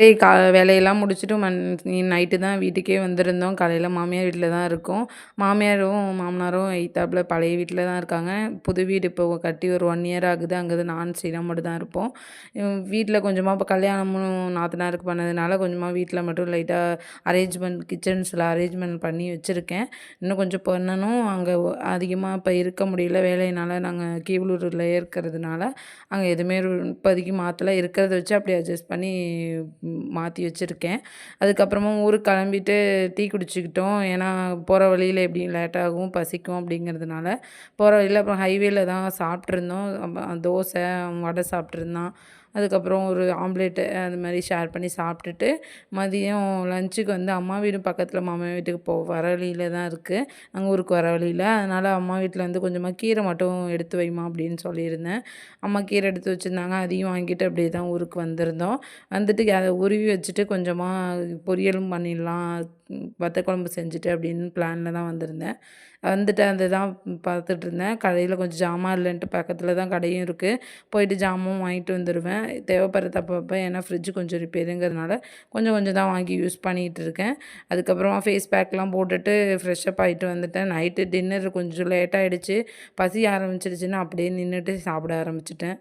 டேய் கா வேலையெல்லாம் முடிச்சுட்டு மன் நைட்டு தான் வீட்டுக்கே வந்திருந்தோம். காலையில் மாமியார் வீட்டில் தான் இருக்கோம். மாமியாரும் மாமனாரும் எயித்தாப்பில் பழைய வீட்டில் தான் இருக்காங்க. புது வீடு இப்போ கட்டி ஒரு ஒன் இயர் ஆகுது. அங்கே நான் ஸ்ரீராம் மட்டும் தான் இருப்போம். வீட்டில் கொஞ்சமாக இப்போ கல்யாணமும் நாத்தனாருக்கு பண்ணதுனால கொஞ்சமாக வீட்டில் மட்டும் லைட்டாக அரேஞ்ச்மெண்ட் கிச்சன்ஸில் அரேஞ்ச்மெண்ட் பண்ணி வச்சுருக்கேன். இன்னும் கொஞ்சம் பண்ணணும். அங்கே அதிகமாக இப்போ இருக்க முடியல. வேலையினால் நாங்கள் கீவலூரில் இருக்கிறதுனால அங்கே எதுவுமே இப்போதைக்கு மாற்றல இருக்கிறத வச்சு அப்படியே அட்ஜஸ்ட் பண்ணி மாற்றி வச்சுருக்கேன். அதுக்கப்புறமா ஊருக்கு கிளம்பிட்டு டீ குடிச்சிக்கிட்டோம். ஏன்னா போகிற வழியில் எப்படியும் லேட்டாகும் பசிக்கும் அப்படிங்கிறதுனால. போகிற வழியில் அப்புறம் ஹைவேல தான் சாப்பிட்ருந்தோம் தோசை வடை சாப்பிட்ருந்தான் அதுக்கப்புறம் ஒரு ஆம்லேட்டு அது மாதிரி ஷேர் பண்ணி சாப்பிட்டுட்டு மதியம் லஞ்சுக்கு வந்து அம்மா வீடு பக்கத்தில் மாமா வீட்டுக்கு போ வர வழியில் தான் இருக்குது அங்கே ஊருக்கு வர வழியில். அதனால் அம்மா வீட்டில் வந்து கொஞ்சமாக கீரை மட்டும் எடுத்து வைமா அப்படின்னு சொல்லியிருந்தேன். அம்மா கீரை எடுத்து வச்சுருந்தாங்க. அதையும் வாங்கிட்டு அப்படியே தான் ஊருக்கு வந்திருந்தோம். வந்துட்டு அதை உருவி வச்சுட்டு கொஞ்சமாக பொரியலும் பண்ணிடலாம். வத்த குழம்பு செஞ்சுட்டு அப்படின்னு பிளானில் தான் வந்திருந்தேன். வந்துட்டு அந்த தான் பார்த்துட்ருந்தேன். கடையில் கொஞ்சம் ஜாமான் இல்லைன்ட்டு பக்கத்தில் தான் கடையும் இருக்குது போயிட்டு ஜாமும் வாங்கிட்டு வந்துடுவேன் தேவைப்படுறது அப்பப்போ ஏன்னா ஃப்ரிட்ஜு கொஞ்சம் ரிப்பேருங்கிறதுனால கொஞ்சம் கொஞ்சம் தான் வாங்கி யூஸ் பண்ணிகிட்டு இருக்கேன் அதுக்கப்புறமா ஃபேஸ் பேக்லாம் போட்டுட்டு ஃப்ரெஷ்ஷப் ஆகிட்டு வந்துட்டேன். நைட்டு டின்னர் கொஞ்சம் லேட்டாகிடுச்சு பசி ஆரம்பிச்சிடுச்சுன்னு அப்படியே நின்றுட்டு சாப்பிட ஆரம்பிச்சிட்டேன்.